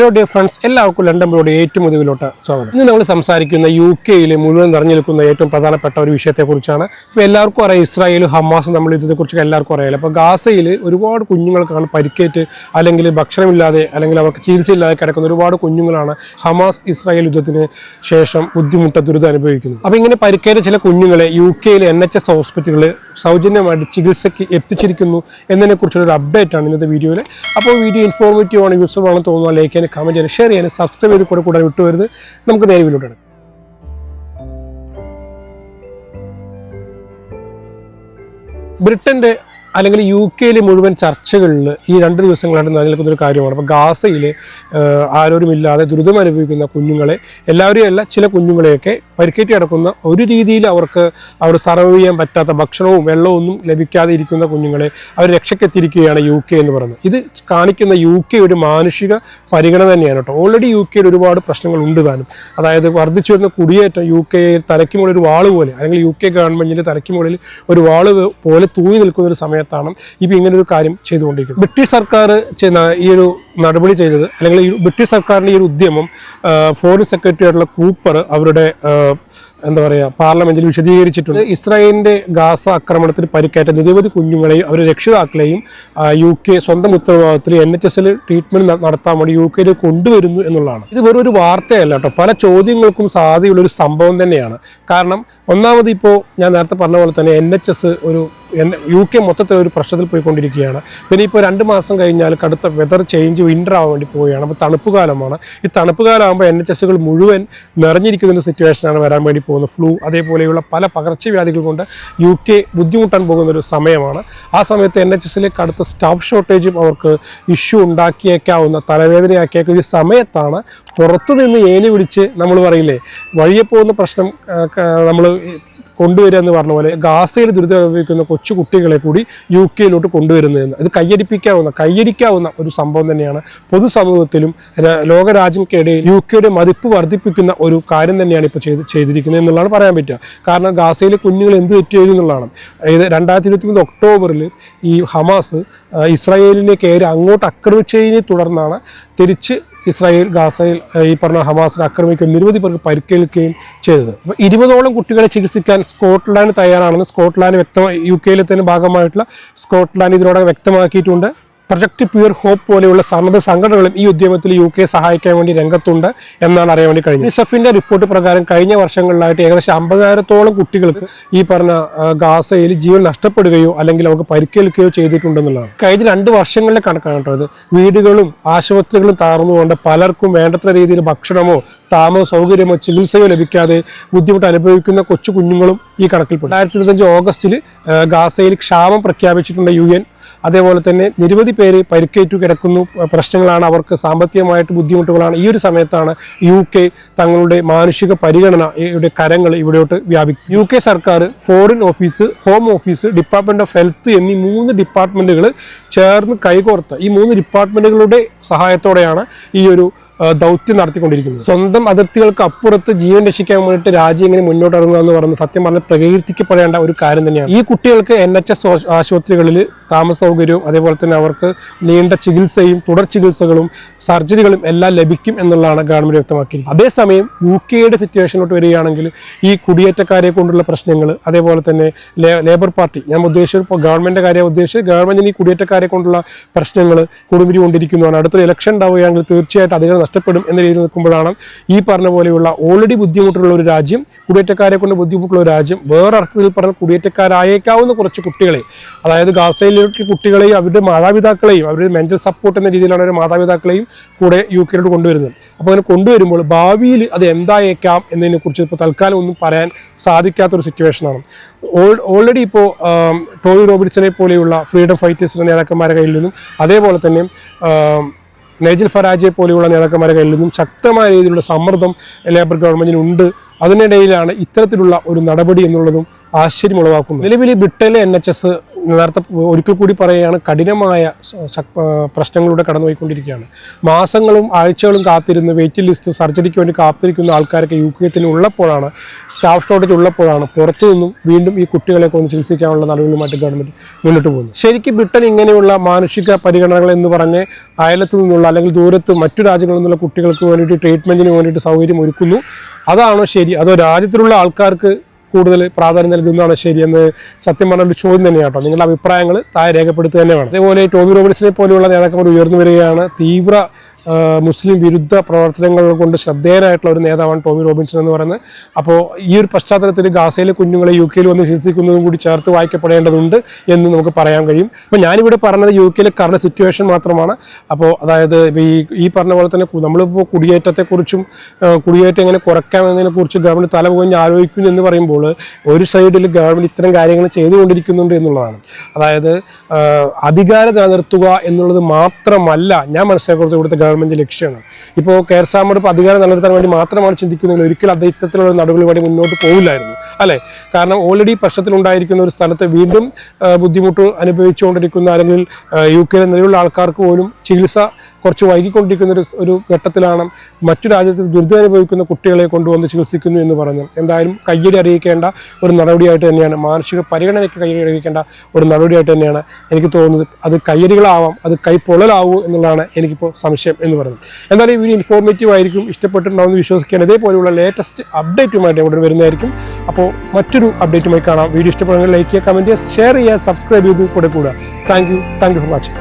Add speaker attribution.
Speaker 1: Hello dear friends എല്ലാവർക്കും London broad ഏറ്റവും ഒതുവിലോട്ട് സ്വാഗതം. ഇന്ന് നമ്മൾ സംസാരിക്കുന്ന യു കെയിൽ മുഴുവൻ നിറഞ്ഞു നിൽക്കുന്ന ഏറ്റവും പ്രധാനപ്പെട്ട ഒരു വിഷയത്തെക്കുറിച്ചാണ്. ഇപ്പോൾ എല്ലാവർക്കും അറിയാം ഇസ്രായേലും ഹമാസും നമ്മൾ ഇതിനെക്കുറിച്ചൊക്കെ എല്ലാവർക്കും അറിയാലോ അപ്പോൾ ഗാസയിൽ ഒരുപാട് കുഞ്ഞുങ്ങൾക്കാണ് പരിക്കേറ്റ് അല്ലെങ്കിൽ ഭക്ഷണമില്ലാതെ അല്ലെങ്കിൽ അവർക്ക് ചികിത്സയില്ലാതെ കിടക്കുന്ന ഒരുപാട് കുഞ്ഞുങ്ങളാണ് ഹമാസ് ഇസ്രായേൽ യുദ്ധത്തിന് ശേഷം ബുദ്ധിമുട്ട ദുരിതം അനുഭവിക്കുന്നത്. അപ്പോൾ ഇങ്ങനെ പരിക്കേറ്റ ചില കുഞ്ഞുങ്ങളെ യു കെയിലെ എൻ എച്ച് എസ് ഹോസ്പിറ്റലുകളിൽ സൗജന്യമായിട്ട് ചികിത്സയ്ക്ക് എത്തിച്ചിരിക്കുന്നു എന്നതിനെക്കുറിച്ചുള്ള ഒരു അപ്ഡേറ്റ് ആണ് ഇന്നത്തെ വീഡിയോയിൽ അപ്പോൾ വീഡിയോ ഇൻഫോർമേറ്റീവ് ആണ് യൂസ്ഫുൾ ആണെന്ന് തോന്നുന്നു. ലൈക്ക് ചെയ്യാൻ കമന്റ് ചെയ്യാൻ ഷെയർ ചെയ്യാൻ സബ്സ്ക്രൈബ് ചെയ്ത് കൂടെ കൂടെ വിട്ടുവരുത് നമുക്ക് നേരെ വീഡിയോട്ട് ബ്രിട്ടന്റെ അല്ലെങ്കിൽ യു കെയിലെ മുഴുവൻ ചർച്ചകളിൽ ഈ രണ്ട് ദിവസങ്ങളായിട്ട് നിലനിൽക്കുന്ന ഒരു കാര്യമാണ്. അപ്പോൾ ഗാസയിൽ ആരോരുമില്ലാതെ ദുരിതം അനുഭവിക്കുന്ന കുഞ്ഞുങ്ങളെ എല്ലാവരെയും അല്ല ചില കുഞ്ഞുങ്ങളെയൊക്കെ പരിക്കേറ്റി കിടക്കുന്ന ഒരു രീതിയിൽ അവർക്ക് അവർ സർവ് ചെയ്യാൻ പറ്റാത്ത ഭക്ഷണവും വെള്ളവും ഒന്നും ലഭിക്കാതെ ഇരിക്കുന്ന കുഞ്ഞുങ്ങളെ അവർ രക്ഷക്കെത്തിയിരിക്കുകയാണ് യു കെ എന്ന് പറയുന്നത്. ഇത് കാണിക്കുന്ന യു കെ ഒരു മാനുഷിക പരിഗണന തന്നെയാണ് കേട്ടോ. ഓൾറെഡി യു കെയിൽ ഒരുപാട് പ്രശ്നങ്ങൾ ഉണ്ട് താനും. അതായത് വർദ്ധിച്ചു വരുന്ന കുടിയേറ്റം യു കെ തലയ്ക്ക് മുകളിൽ ഒരു വാൾ പോലെ അല്ലെങ്കിൽ യു കെ ഗവൺമെന്റിന്റെ തലയ്ക്ക് മുകളിൽ ഒരു വാൾ പോലെ തൂങ്ങി നിൽക്കുന്ന ഒരു സമയത്താണ് ഇപ്പോൾ ഇങ്ങനെ ഒരു കാര്യം ചെയ്തുകൊണ്ടിരിക്കുന്നത്. ബ്രിട്ടീഷ് സർക്കാർ ഈ ഒരു നടപടി ചെയ്തത് അല്ലെങ്കിൽ ബ്രിട്ടീഷ് സർക്കാരിന്റെ ഈ ഒരു ഉദ്യമം ഫോറിൻ സെക്രട്ടറി ആയിട്ടുള്ള കൂപ്പർ അവരുടെ എന്താ പറയുക പാർലമെന്റിൽ വിശദീകരിച്ചിട്ടുണ്ട്. ഇസ്രായേലിന്റെ ഗാസ ആക്രമണത്തിൽ പരിക്കേറ്റ നിരവധി കുഞ്ഞുങ്ങളെയും അവരുടെ രക്ഷിതാക്കളെയും യു കെ സ്വന്തം ഉത്തരവാദിത്തത്തിൽ എൻ എച്ച് എസ് എസിൽ ട്രീറ്റ്മെന്റ് നടത്താൻ വേണ്ടി യു കെയിൽ കൊണ്ടുവരുന്നു എന്നുള്ളതാണ്. ഇത് വെറും ഒരു വാർത്തയല്ല കേട്ടോ. പല ചോദ്യങ്ങൾക്കും സാധ്യതയുള്ള ഒരു സംഭവം തന്നെയാണ്. കാരണം ഒന്നാമത് ഇപ്പോൾ ഞാൻ നേരത്തെ പറഞ്ഞ പോലെ തന്നെ എൻ എച്ച് എസ് ഒരു യു കെ മൊത്തത്തിൽ ഒരു പ്രശ്നത്തിൽ പോയിക്കൊണ്ടിരിക്കുകയാണ്. പിന്നെ ഇപ്പോൾ രണ്ട് മാസം കഴിഞ്ഞാൽ കടുത്ത വെതർ ചേഞ്ച് വിന്റർ ആവാൻ വേണ്ടി പോവുകയാണ്. അപ്പോൾ തണുപ്പ് കാലമാണ്. ഈ തണുപ്പ് കാലമാകുമ്പോൾ എൻ എച്ച് എസുകൾ മുഴുവൻ നിറഞ്ഞിരിക്കുന്ന ഒരു സിറ്റുവേഷനാണ് വരാൻ വേണ്ടി പോകുന്നത് ഫ്ലൂ അതേപോലെയുള്ള പല പകർച്ചവ്യാധികൾ കൊണ്ട് യു കെ ബുദ്ധിമുട്ടാൻ പോകുന്ന ഒരു സമയമാണ്. ആ സമയത്ത് എൻ എച്ച് എസിലെ കടുത്ത സ്റ്റാഫ് ഷോർട്ടേജും അവർക്ക് ഇഷ്യൂ ഉണ്ടാക്കിയേക്കാവുന്ന തലവേദനയാക്കിയേക്കുന്ന ഒരു സമയത്താണ് പുറത്തു നിന്ന് ഏനി വിളിച്ച് നമ്മൾ പറയില്ലേ വഴിയെ പോകുന്ന പ്രശ്നം നമ്മൾ കൊണ്ടുവരിക എന്ന് പറഞ്ഞ പോലെ ഗാസയിൽ ദുരിതം അനുഭവിക്കുന്ന കൊച്ചു കുട്ടികളെ കൂടി യു കെയിലോട്ട് കൊണ്ടുവരുന്നതെന്ന്. അത് കയ്യടിപ്പിക്കാവുന്ന കയ്യടിക്കാവുന്ന ഒരു സംഭവം തന്നെയാണ് പൊതുസമൂഹത്തിലും ലോകരാജ്യങ്ങൾക്കിടയിൽ യു കെയുടെ മതിപ്പ് വർദ്ധിപ്പിക്കുന്ന ഒരു കാര്യം തന്നെയാണ് ഇപ്പോൾ ചെയ്ത് ചെയ്തിരിക്കുന്നത് എന്നുള്ളതാണ് പറയാൻ പറ്റുക. കാരണം ഗാസയിലെ കുഞ്ഞുങ്ങൾ എന്ത് തെറ്റ് ചെയ്തു എന്നുള്ളതാണ്. അതായത് രണ്ടായിരത്തി ഇരുപത്തി മൂന്ന് ഒക്ടോബറിൽ ഈ ഹമാസ് ഇസ്രായേലിനെ കയറി അങ്ങോട്ട് ആക്രമിച്ചതിനെ തുടർന്നാണ് തിരിച്ച് ഇസ്രായേൽ ഗാസയിൽ ഈ പറഞ്ഞ ഹമാസിനെ ആക്രമിക്കുകയും നിരവധി പേർക്ക് പരിക്കേൽക്കുകയും ചെയ്തത്. അപ്പോൾ ഇരുപതോളം കുട്ടികളെ ചികിത്സിക്കാൻ സ്കോട്ട്ലാൻഡ് തയ്യാറാണെന്ന് സ്കോട്ട്ലാൻഡ് വ്യക്തമായി യു കെയിലെ തന്നെ ഭാഗമായിട്ടുള്ള സ്കോട്ട്ലാൻഡ് ഇതിനോടകം വ്യക്തമാക്കിയിട്ടുണ്ട്. പ്രൊജക്ട് പ്യൂർ ഹോപ്പ് പോലെയുള്ള സന്നദ്ധ സംഘടനകളും ഈ ഉദ്യമത്തിൽ യു കെ സഹായിക്കാൻ വേണ്ടി രംഗത്തുണ്ട് എന്നാണ് അറിയാൻ വേണ്ടി കഴിഞ്ഞത്. യുനിസെഫിന്റെ റിപ്പോർട്ട് പ്രകാരം കഴിഞ്ഞ വർഷങ്ങളിലായിട്ട് ഏകദേശം അമ്പതിനായിരത്തോളം കുട്ടികൾക്ക് ഈ പറഞ്ഞ ഗാസയിൽ ജീവൻ നഷ്ടപ്പെടുകയോ അല്ലെങ്കിൽ അവർക്ക് പരിക്കേൽക്കുകയോ ചെയ്തിട്ടുണ്ടെന്നുള്ളതാണ്. കഴിഞ്ഞ രണ്ട് വർഷങ്ങളിലെ കണക്കാണ് കേട്ടോ ഇത്. വീടുകളും ആശുപത്രികളും താർന്നുകൊണ്ട് പലർക്കും വേണ്ടത്ര രീതിയിൽ ഭക്ഷണമോ താമസ സൗകര്യമോ ചികിത്സയോ ലഭിക്കാതെ ബുദ്ധിമുട്ട് അനുഭവിക്കുന്ന കൊച്ചു കുഞ്ഞുങ്ങളും ഈ കണക്കിൽപ്പെടും രണ്ടായിരത്തി ഇരുപത്തഞ്ച് ഓഗസ്റ്റിൽ ഗാസയിൽ ക്ഷാമം പ്രഖ്യാപിച്ചിട്ടുണ്ട് യു എൻ അതേപോലെ തന്നെ നിരവധി പേര് പരിക്കേറ്റു കിടക്കുന്നു. പ്രശ്നങ്ങളാണ് അവർക്ക് സാമ്പത്തികമായിട്ട് ബുദ്ധിമുട്ടുകളാണ്. ഈ ഒരു സമയത്താണ് യു കെ തങ്ങളുടെ മാനുഷിക പരിഗണന ഇവിടെ കരങ്ങൾ ഇവിടോട്ട് വ്യാപിക്കും യു കെ സർക്കാർ foreign office home office department of health എന്നീ മൂന്ന് ഡിപ്പാർട്ട്മെന്റുകൾ ചേർന്ന് കൈകോർത്ത് ഈ മൂന്ന് ഡിപ്പാർട്ട്മെന്റുകളുടെ സഹായത്തോടെയാണ് ഈ ഒരു ദൗത്യം നടത്തിക്കൊണ്ടിരിക്കുന്നത്. സ്വന്തം അതിർത്തികൾക്ക് അപ്പുറത്ത് ജീവൻ രക്ഷിക്കാൻ വേണ്ടിയിട്ട് രാജ്യം ഇങ്ങനെ മുന്നോട്ട് ഇറങ്ങുക എന്ന് പറയുന്നത് സത്യം പറഞ്ഞാൽ പ്രകീർത്തിക്കപ്പെടേണ്ട ഒരു കാര്യം തന്നെയാണ്. ഈ കുട്ടികൾക്ക് എൻ എച്ച് എസ് ആശുപത്രികളിൽ താമസ സൗകര്യവും അതേപോലെ തന്നെ അവർക്ക് നീണ്ട ചികിത്സയും തുടർ ചികിത്സകളും സർജറികളും എല്ലാം ലഭിക്കും എന്നുള്ളതാണ് ഗവൺമെന്റ് വ്യക്തമാക്കിയിരിക്കുന്നത്. അതേസമയം യു കെയുടെ സിറ്റുവേഷനിലോട്ട് വരികയാണെങ്കിൽ ഈ കുടിയേറ്റക്കാരെ കൊണ്ടുള്ള പ്രശ്നങ്ങൾ അതേപോലെ തന്നെ ലേബർ പാർട്ടി ഞാൻ ഉദ്ദേശിച്ചത് ഇപ്പോൾ ഗവൺമെന്റ് കാര്യം ഉദ്ദേശിച്ച് ഗവൺമെന്റിന് ഈ കുടിയേറ്റക്കാരെ കൊണ്ടുള്ള പ്രശ്നങ്ങൾ കുടുംബിരി കൊണ്ടിരിക്കുന്നതാണ്. അടുത്തൊരു ഇലക്ഷൻ ഉണ്ടാവുകയാണെങ്കിൽ തീർച്ചയായിട്ടും അധികം നഷ്ടപ്പെടും എന്ന രീതിയിൽ നിൽക്കുമ്പോഴാണ് ഈ പറഞ്ഞ പോലെയുള്ള ഓൾറെഡി ബുദ്ധിമുട്ടുള്ള ഒരു രാജ്യം കുടിയേറ്റക്കാരെ കൊണ്ട് ബുദ്ധിമുട്ടുള്ള ഒരു രാജ്യം വേറെ അർത്ഥത്തിൽ പറഞ്ഞ കുടിയേറ്റക്കാരായേക്കാവുന്ന കുറച്ച് കുട്ടികളെ അതായത് ഗാസയിലേക്ക് കുട്ടികളെയും അവരുടെ മാതാപിതാക്കളെയും അവരുടെ മെന്റൽ സപ്പോർട്ട് എന്ന രീതിയിലാണ് അവരുടെ മാതാപിതാക്കളെയും കൂടെ യു കെയിലോട്ട് കൊണ്ടുവരുന്നത്. അപ്പോൾ അങ്ങനെ കൊണ്ടുവരുമ്പോൾ ഭാവിയിൽ അത് എന്തായേക്കാം എന്നതിനെ കുറിച്ച് ഇപ്പോൾ തൽക്കാലം ഒന്നും പറയാൻ സാധിക്കാത്തൊരു സിറ്റുവേഷനാണ് ഓൾറെഡി ഇപ്പോൾ ടോയ് റോബിൻസിനെ പോലെയുള്ള ഫ്രീഡം ഫൈറ്റേഴ്സിന്റെ നേതാക്കന്മാരുടെ കയ്യിൽ നിന്നും അതേപോലെ തന്നെ നൈജൽ ഫരാജെ പോലെയുള്ള നേതാക്കന്മാരെ കയ്യിൽ നിന്നും ശക്തമായ രീതിയിലുള്ള സമ്മർദ്ദം ലേബർ ഗവൺമെന്റിന് ഉണ്ട് അതിനിടയിലാണ് ഇത്തരത്തിലുള്ള ഒരു നടപടി എന്നുള്ളതും ആശ്ചര്യം ഉളവാക്കുന്നത് നിലവിൽ ബ്രിട്ടനിലെ എൻ എച്ച് എസ് നേരത്തെ ഒരിക്കൽ കൂടി പറയുകയാണ് കഠിനമായ പ്രശ്നങ്ങളിലൂടെ കടന്നുപോയിക്കൊണ്ടിരിക്കുകയാണ്. മാസങ്ങളും ആഴ്ചകളും കാത്തിരുന്ന് വെയിറ്റ് ലിസ്റ്റ് സർജറിക്ക് വേണ്ടി കാത്തിരിക്കുന്ന ആൾക്കാരൊക്കെ യു കെ എത്തിന് ഉള്ളപ്പോഴാണ് സ്റ്റാഫ് ഷോർട്ടേജ് ഉള്ളപ്പോഴാണ് പുറത്തു നിന്നും വീണ്ടും ഈ കുട്ടികളെയൊക്കെ ഒന്ന് ചികിത്സിക്കാനുള്ള നടപടികളുമായിട്ട് ഗവൺമെന്റ് മുന്നോട്ട് പോകുന്നത്. ശരിക്കും ബ്രിട്ടൻ ഇങ്ങനെയുള്ള മാനുഷിക പരിഗണനകൾ എന്ന് പറഞ്ഞ് അയലത്തു നിന്നുള്ള അല്ലെങ്കിൽ ദൂരത്ത് മറ്റു രാജ്യങ്ങളിൽ നിന്നുള്ള കുട്ടികൾക്ക് വേണ്ടിയിട്ട് ട്രീറ്റ്മെന്റിന് വേണ്ടിയിട്ട് സൗകര്യം ഒരുക്കുന്നു. അതാണോ ശരി. അതോ രാജ്യത്തിലുള്ള ആൾക്കാർക്ക് കൂടുതൽ പ്രാധാന്യം നൽകുന്നതാണ് ശരിയെന്ന് സത്യം പറഞ്ഞ ഒരു ചോദ്യം തന്നെയാണ് കേട്ടോ. നിങ്ങളുടെ അഭിപ്രായങ്ങൾ താഴെ രേഖപ്പെടുത്തുക തന്നെ വേണം. അതേപോലെ ടോബി റോബിൻസിനെ പോലെയുള്ള നേതാക്കന്മാർ ഉയർന്നു വരികയാണ് തീവ്ര മുസ്ലിം വിരുദ്ധ പ്രവർത്തനങ്ങൾ കൊണ്ട് ശ്രദ്ധേയനായിട്ടുള്ള ഒരു നേതാവാണ് ടോമി റോബിൻസൺ എന്ന് പറയുന്നത്. അപ്പോൾ ഈ ഒരു പശ്ചാത്തലത്തിൽ ഗാസയിലെ കുഞ്ഞുങ്ങളെ യു കെയിൽ വന്ന് ചികിത്സിക്കുന്നതും കൂടി ചേർത്ത് വായിക്കപ്പെടേണ്ടതുണ്ട് എന്ന് നമുക്ക് പറയാൻ കഴിയും. അപ്പോൾ ഞാനിവിടെ പറഞ്ഞത് യു കെയിലെ കറണ്ട് സിറ്റുവേഷൻ മാത്രമാണ്. അപ്പോൾ അതായത് ഈ ഈ പറഞ്ഞ പോലെ തന്നെ നമ്മളിപ്പോൾ കുടിയേറ്റത്തെക്കുറിച്ചും കുടിയേറ്റം എങ്ങനെ കുറയ്ക്കാം എന്നതിനെക്കുറിച്ച് ഗവൺമെന്റ് തല പോയി ആലോചിക്കുന്നു എന്ന് പറയുമ്പോൾ ഒരു സൈഡിൽ ഗവൺമെന്റ് ഇത്തരം കാര്യങ്ങൾ ചെയ്തുകൊണ്ടിരിക്കുന്നുണ്ട് എന്നുള്ളതാണ്. അതായത് അധികാരം നിലനിർത്തുക എന്നുള്ളത് മാത്രമല്ല ഞാൻ മനസ്സിലാക്കുന്നത് ഇവിടുത്തെ ഗവൺമെന്റ് ലക്ഷ്യമാണ്. ഇപ്പോൾ കേരളാമോട് ഇപ്പോൾ അധികാരം നിലനിർത്താൻ വേണ്ടി മാത്രമാണ് ചിന്തിക്കുന്നതെങ്കിൽ ഒരിക്കലും അത് ഇത്തരത്തിലുള്ള നടപടി മുന്നോട്ട് പോകില്ലായിരുന്നു അല്ലെ? കാരണം ഓൾറെഡി പ്രശ്നത്തിലുണ്ടായിരിക്കുന്ന ഒരു സ്ഥലത്ത് വീണ്ടും ബുദ്ധിമുട്ട് അനുഭവിച്ചുകൊണ്ടിരിക്കുന്ന അല്ലെങ്കിൽ യു കെയിലെ നിലവിലുള്ള ആൾക്കാർക്ക് പോലും ചികിത്സ കുറച്ച് വൈകിക്കൊണ്ടിരിക്കുന്ന ഒരു ഒരു ഘട്ടത്തിലാണ് മറ്റു രാജ്യത്ത് ദുരിതം അനുഭവിക്കുന്ന കുട്ടികളെ കൊണ്ടുവന്ന് ചികിത്സിക്കുന്നു എന്ന് പറഞ്ഞു എന്തായാലും കയ്യടി അറിയിക്കേണ്ട ഒരു നടപടിയായിട്ട് തന്നെയാണ്. മാനസിക പരിഗണനയ്ക്ക് കയ്യടി അറിയിക്കേണ്ട ഒരു നടപടിയായിട്ട് തന്നെയാണ് എനിക്ക് തോന്നുന്നത്. അത് കയ്യടികളാവാം അത് കൈപ്പൊള്ളലാവൂ എന്നുള്ളതാണ് എനിക്കിപ്പോൾ സംശയം എന്ന് പറയുന്നത്. എന്തായാലും ഈ വീഡിയോ ഇൻഫോർമേറ്റീവ് ആയിരിക്കും. ഇഷ്ടപ്പെട്ടിട്ടുണ്ടാവുമെന്ന് വിശ്വസിക്കുകയാണ്. ഇതേപോലെയുള്ള ലേറ്റസ്റ്റ് അപ്ഡേറ്റുമായിട്ട് ഇവിടെ വരുന്നതായിരിക്കും. അപ്പോൾ മറ്റൊരു അപ്ഡേറ്റുമായി കാണാം. വീഡിയോ ഇഷ്ടപ്പെടുമെങ്കിൽ ലൈക്ക് ചെയ്യുക കമന്റ് ചെയ്യുക ഷെയർ ചെയ്യുക സബ്സ്ക്രൈബ് ചെയ്ത് കൂടെ കൂടുക. Thank you thank you for watching